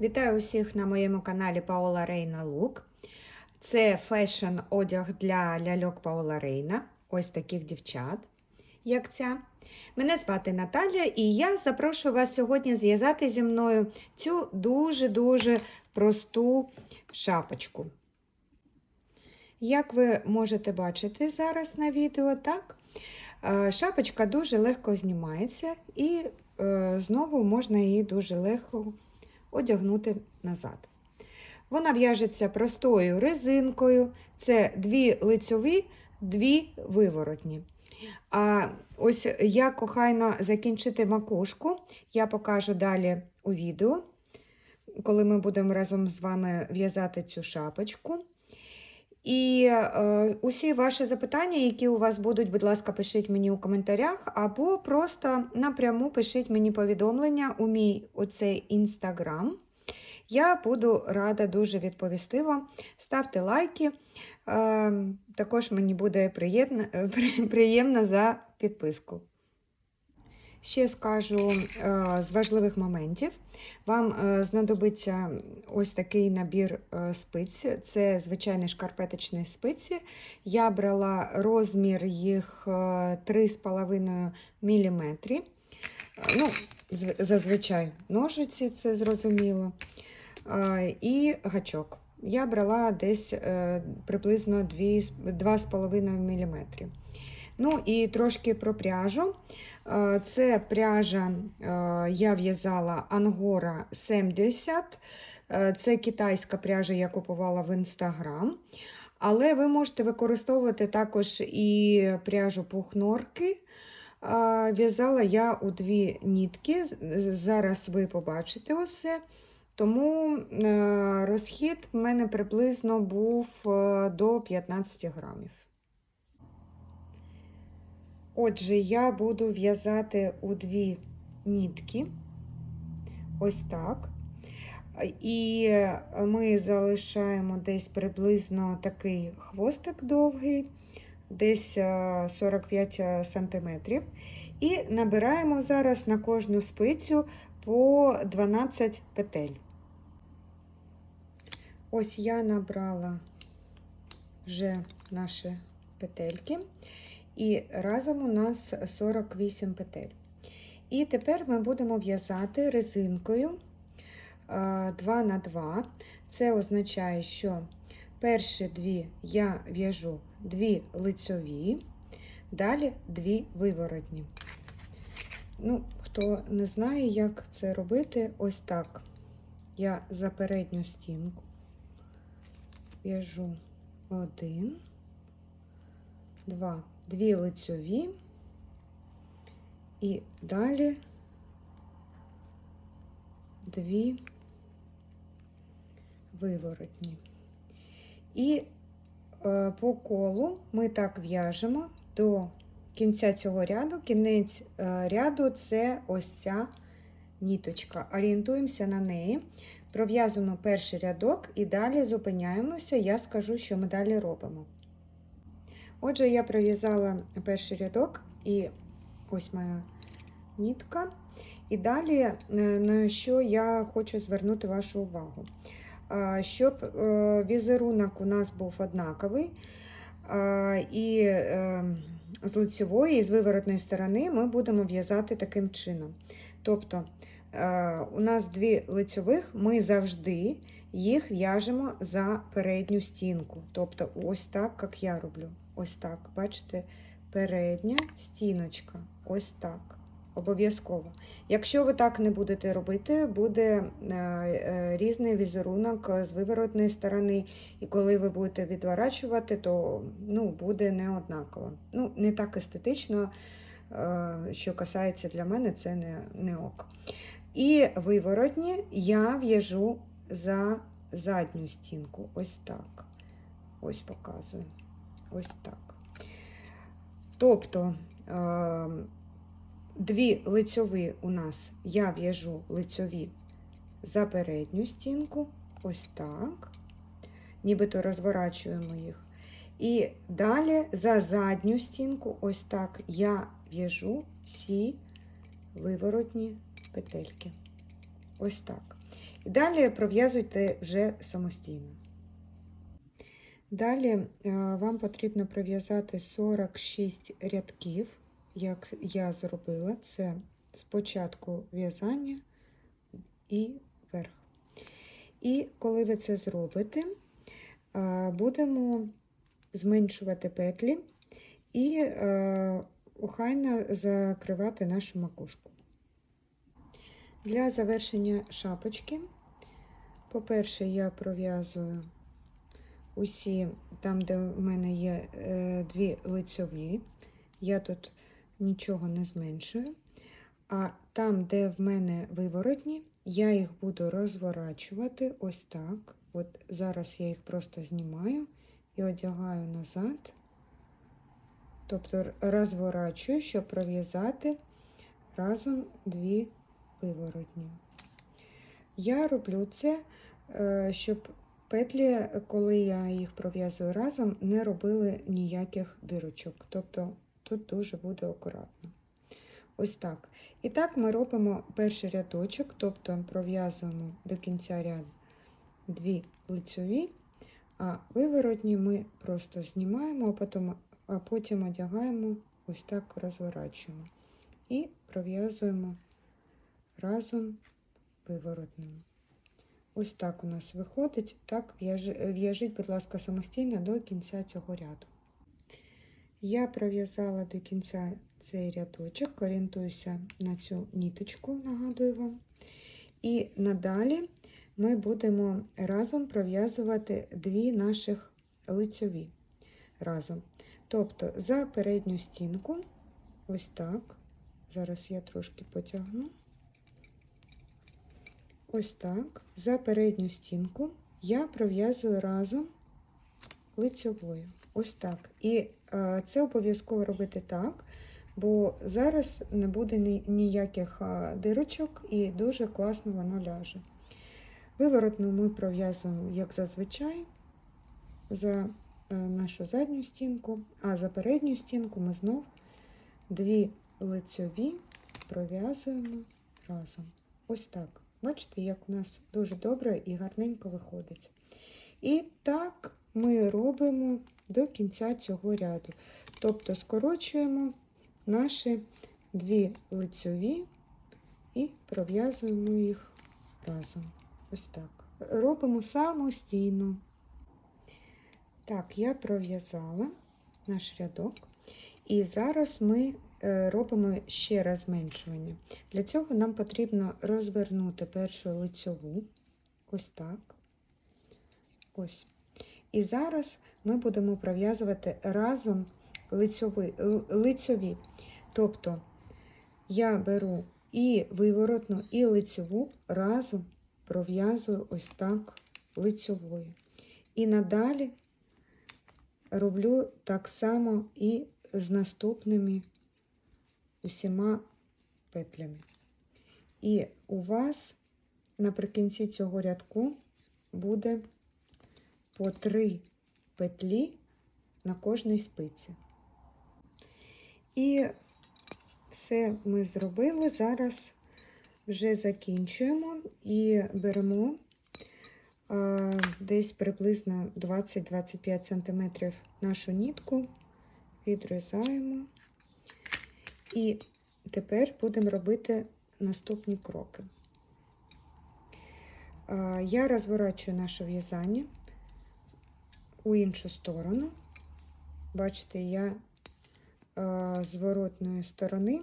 Вітаю усіх на моєму каналі Паола Рейна Лук. Це фешн одяг для ляльок Паола Рейна. Ось таких дівчат, як ця. Мене звати Наталя, і я запрошую вас сьогодні зв'язати зі мною цю дуже-дуже просту шапочку. Як ви можете бачити зараз на відео, так? Е, Шапочка дуже легко знімається і е, знову можна її дуже легко одягнути назад. Вона в'яжеться простою резинкою, це дві лицьові, дві виворотні. А ось як кохайно закінчити макушку, я покажу далі у відео, коли ми будемо разом з вами в'язати цю шапочку. І е, усі ваші запитання, які у вас будуть, будь ласка, пишіть мені у коментарях, або просто напряму пишіть мені повідомлення у мій оцей інстаграм. Я буду рада дуже відповісти вам. Ставте лайки. Е, також мені буде приємно, приємно за підписку. Ще скажу е, з важливих моментів. Вам е, знадобиться ось такий набір е, спиць. Це звичайні шкарпеточні спиці. Я брала розмір їх 3,5 мм. Ну, зазвичай ножиці, це зрозуміло. І гачок. Я брала десь приблизно 2,5 мм. Ну і трошки про пряжу. Це пряжа я в'язала Ангора 70. Це китайська пряжа, я купувала в інстаграм. Але ви можете використовувати також і пряжу пухнорки. В'язала я у дві нітки. Зараз ви побачите усе. Тому розхід в мене приблизно був до 15 грамів. Отже, я буду в'язати у дві нітки, ось так. І ми залишаємо десь приблизно такий хвостик довгий, десь 45 см. І набираємо зараз на кожну спицю по 12 петель. Ось я набрала вже наші петельки. І разом у нас 48 петель. І тепер ми будемо в'язати резинкою 2 на 2. Це означає, що перші дві я в'яжу дві лицьові, далі дві виворотні. Ну, Хто не знає, як це робити, ось так. Я за передню стінку в'яжу один, два дві лицьові і далі дві виворотні. І е, по колу ми так в'яжемо до кінця цього ряду. Кінець е, ряду це ось ця ніточка. Орієнтуємося на неї, пров'язуємо перший рядок і далі зупиняємося. Я скажу, що ми далі робимо. Отже, я пров'язала перший рядок, і ось моя нітка. І далі, е, на що я хочу звернути вашу увагу. Щоб е, візерунок у нас був однаковий, і е, з лицевої і з виворотної сторони ми будемо в'язати таким чином. Тобто, у нас дві лицьових, ми завжди їх в'яжемо за передню стінку. Тобто, ось так, як я роблю. Ось так, бачите, передня стіночка. Ось так. Обов'язково. Якщо ви так не будете робити, буде е, е, різний візерунок з виворотної сторони, і коли ви будете відворачувати, то ну, буде не однаково. Ну, Не так естетично, е, що касається для мене, це не, не ок. І виворотні я в'яжу за задню стінку. Ось так. Ось показую. Ось так. Тобто е, дві лицьові у нас я в'яжу лицьові за передню стінку, ось так, нібито розворачуємо їх. І далі за задню стінку, ось так, я в'яжу всі виворотні петельки. Ось так. І далі пров'язуйте вже самостійно. Далі вам потрібно пров'язати 46 рядків, як я зробила. Це спочатку в'язання і верх. І коли ви це зробите, будемо зменшувати петлі і охайно закривати нашу макушку. Для завершення шапочки, по-перше, я пров'язую усі там, де в мене є е, дві лицьові, я тут нічого не зменшую. А там, де в мене виворотні, я їх буду розворачувати ось так. От зараз я їх просто знімаю і одягаю назад, тобто розворачую, щоб пров'язати разом дві виворотні. Я роблю це, е, щоб петлі, коли я їх пров'язую разом, не робили ніяких дирочок. Тобто тут дуже буде акуратно. Ось так. І так ми робимо перший рядочок, тобто пров'язуємо до кінця ряду дві лицьові, а виворотні ми просто знімаємо, а потім, а потім одягаємо, ось так розворачуємо. І пров'язуємо разом виворотними. Ось так у нас виходить. Так, в'яжіть, будь ласка, самостійно до кінця цього ряду. Я пров'язала до кінця цей рядочок, орієнтуюся на цю ніточку, нагадую вам. І надалі ми будемо разом пров'язувати дві наших лицьові разом. Тобто за передню стінку, ось так. Зараз я трошки потягну. Ось так. За передню стінку я пров'язую разом лицьовою. Ось так. І е, це обов'язково робити так, бо зараз не буде ні, ніяких е, дирочок і дуже класно воно ляже. Виворотну ми пров'язуємо, як зазвичай, за е, нашу задню стінку, а за передню стінку ми знов дві лицьові пров'язуємо разом. Ось так. Бачите, як у нас дуже добре і гарненько виходить. І так ми робимо до кінця цього ряду. Тобто скорочуємо наші дві лицьові і пров'язуємо їх разом. Ось так. Робимо самостійно. Так, я пров'язала наш рядок. І зараз ми робимо ще раз зменшування. Для цього нам потрібно розвернути першу лицьову, ось так. Ось. І зараз ми будемо пров'язувати разом лицьові, лицьові. Тобто я беру і виворотну, і лицьову разом пров'язую ось так лицьовою. І надалі роблю так само і з наступними усіма петлями. І у вас наприкінці цього рядку буде по три петлі на кожній спиці. І все ми зробили. Зараз вже закінчуємо і беремо а, десь приблизно 20-25 см нашу нітку, відрізаємо. І тепер будемо робити наступні кроки. Я розворачую наше в'язання у іншу сторону. Бачите, я з воротної сторони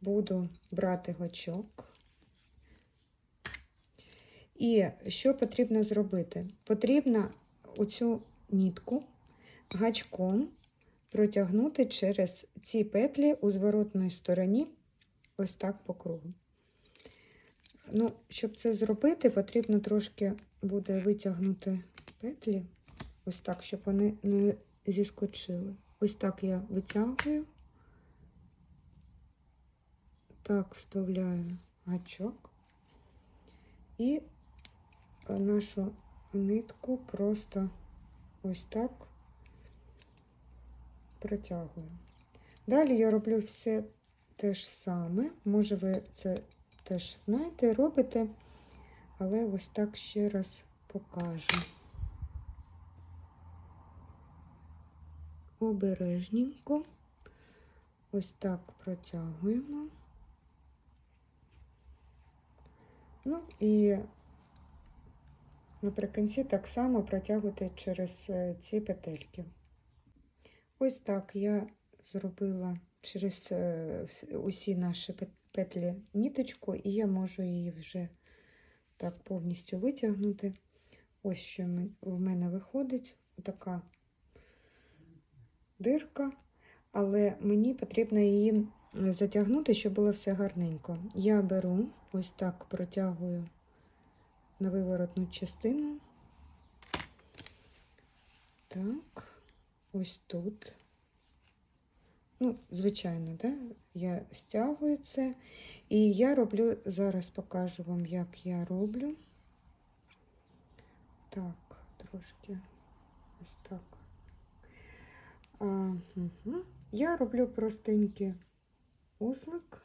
буду брати гачок. І що потрібно зробити? Потрібно оцю нітку гачком протягнути через ці петлі у зворотної стороні, ось так по кругу. Ну, Щоб це зробити, потрібно трошки буде витягнути петлі, ось так, щоб вони не зіскочили. Ось так я витягую, так вставляю гачок і нашу нитку просто ось так протягую. Далі я роблю все те ж саме, може ви це теж знаєте, робите але ось так ще раз покажу. Обережненько. Ось так протягуємо. Ну і наприкінці так само протягувати через е, ці петельки. Ось так я зробила через е, усі наші петлі ніточку, і я можу її вже так повністю витягнути. Ось що в мене виходить така дирка, але мені потрібно її затягнути, щоб було все гарненько. Я беру, ось так протягую на виворотну частину. Так, ось тут. Ну, звичайно, да? я стягую це. І я роблю, зараз покажу вам, як я роблю. Так, трошки ось так. А, угу. Я роблю простенький узлик.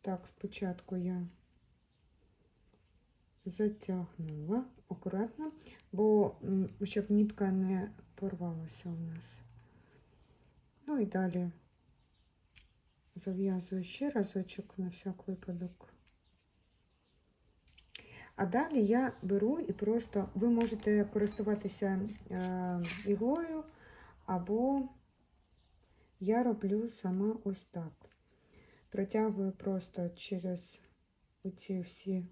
Так, спочатку я затягнула акуратно, бо щоб нітка не порвалася у нас. Ну і далі зав'язую ще разочок на всяк випадок. А далі я беру і просто ви можете користуватися е, іглою, або я роблю сама ось так. Протягую просто через оці всі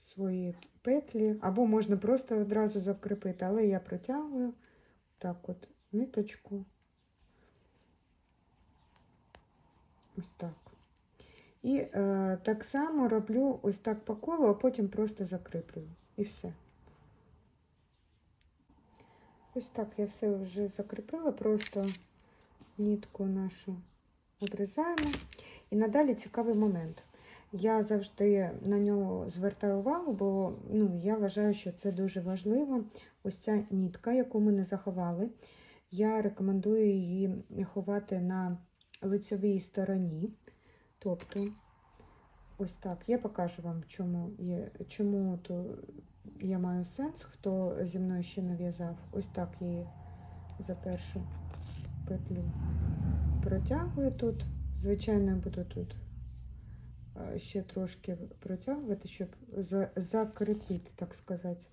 свої петлі, або можна просто одразу закріпити, але я протягую так от ниточку. Ось так. І е, так само роблю ось так по колу, а потім просто закріплюю. І все. Ось так я все вже закріпила, просто нітку нашу обрізаємо. І надалі цікавий момент. Я завжди на нього звертаю увагу, бо ну, я вважаю, що це дуже важливо. Ось ця нітка, яку ми не заховали. Я рекомендую її ховати на лицьовій стороні. Тобто, ось так. Я покажу вам, чому, є, чому то я маю сенс, хто зі мною ще не в'язав. Ось так я її за першу петлю протягую тут. Звичайно, я буду тут ще трошки протягувати, щоб за- закріпити, так сказати.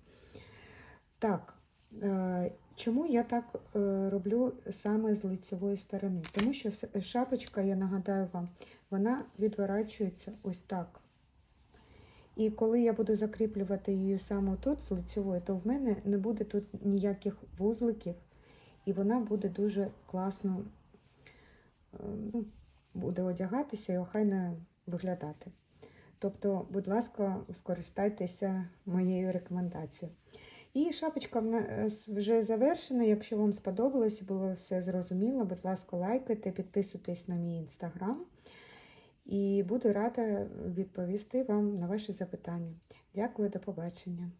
Так, е, чому я так е, роблю саме з лицевої сторони? Тому що шапочка, я нагадаю вам, вона відворачується ось так. І коли я буду закріплювати її саме тут, з лицевої, то в мене не буде тут ніяких вузликів, і вона буде дуже класно е, ну, буде одягатися і охайно виглядати. Тобто, будь ласка, скористайтеся моєю рекомендацією. І шапочка в нас вже завершена. Якщо вам сподобалось, було все зрозуміло, будь ласка, лайкайте, підписуйтесь на мій інстаграм. І буду рада відповісти вам на ваші запитання. Дякую, до побачення.